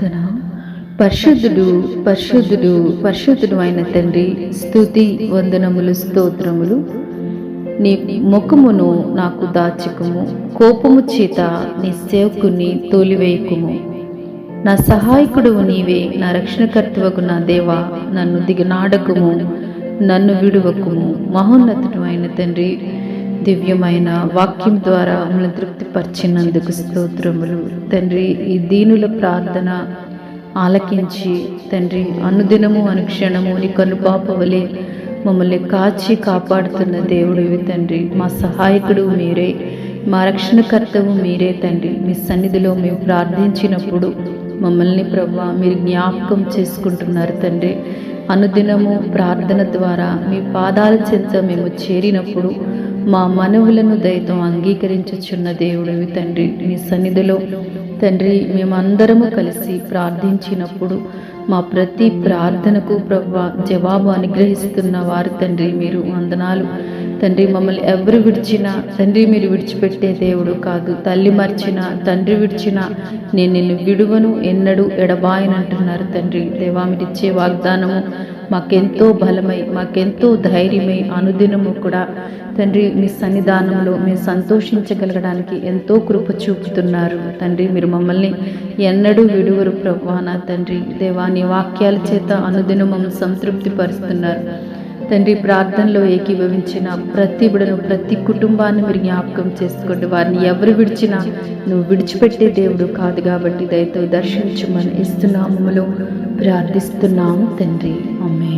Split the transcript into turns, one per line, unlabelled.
ప్రార్థన. పరిశుద్ధుడు పరిశుద్ధుడు పరిశుద్ధుడు అయిన తండ్రి స్థుతి వందనములు స్తోత్రములు. నీ ముఖమును నాకు దాచుకుము. కోపము చేత నీ సేవకుని తోలివేయకుము. నా సహాయకుడు నీవే నా రక్షణకర్తవకు నా దేవా నన్ను దిగనాడకుము నన్ను విడువకుము. మహోన్నతుడు అయిన తండ్రి దివ్యమైన వాక్యం ద్వారా మమ్మల్ని తృప్తిపరిచినందుకు స్తోత్రములు. తండ్రి ఈ దీనుల ప్రార్థన ఆలకించి తండ్రి అనుదినము అనుక్షణము నీ కనుపాపవలే మమ్మల్ని కాచి కాపాడుతున్న దేవుడివి తండ్రి. మా సహాయకుడు మీరే మా రక్షణకర్తవు మీరే తండ్రి. మీ సన్నిధిలో మేము ప్రార్థించినప్పుడు మమ్మల్ని ప్రభా మీరు జ్ఞాపకం చేసుకుంటున్నారు తండ్రి. అనుదినము ప్రార్థన ద్వారా మీ పాదాల చెంత మేము చేరినప్పుడు మా మనవులను దయతో అంగీకరించుచున్న దేవుడివి తండ్రి. మీ సన్నిధిలో తండ్రి మేమందరము కలిసి ప్రార్థించినప్పుడు మా ప్రతి ప్రార్థనకు ప్రభు జవాబు అనుగ్రహిస్తున్న వారు తండ్రి మీరు వందనాలు. తండ్రి మమ్మల్ని ఎవరు విడిచినా తండ్రి మీరు విడిచిపెట్టే దేవుడు కాదు. తల్లి మర్చిన తండ్రి విడిచిన నేను నిన్ను విడువను ఎన్నడూ ఎడబాయనంటున్నారు తండ్రి. దేవా మీరిచ్చే వాగ్దానము మాకెంతో బలమై మాకెంతో ధైర్యమై అనుదినము కూడా తండ్రి మీ సన్నిధానంలో మేము సంతోషించగలగడానికి ఎంతో కృప చూపుతున్నారు. తండ్రి మీరు మమ్మల్ని ఎన్నడూ విడువరు ప్రభు నా తండ్రి. దేవా నీ వాక్యాల చేత అనుదినం మమ్మల్ని సంతృప్తి పరుస్తున్నారు తండ్రి ప్రార్థనలో ఏకీభవించిన ప్రతి బిడను ప్రతి కుటుంబాన్ని మీరు జ్ఞాపకం చేసుకోండి. వారిని ఎవరు విడిచినా నువ్వు విడిచిపెట్టే దేవుడు కాదు కాబట్టి దయతో దర్శించమని ఇస్తున్నాములో ప్రార్థిస్తున్నాము తండ్రి. అమ్మే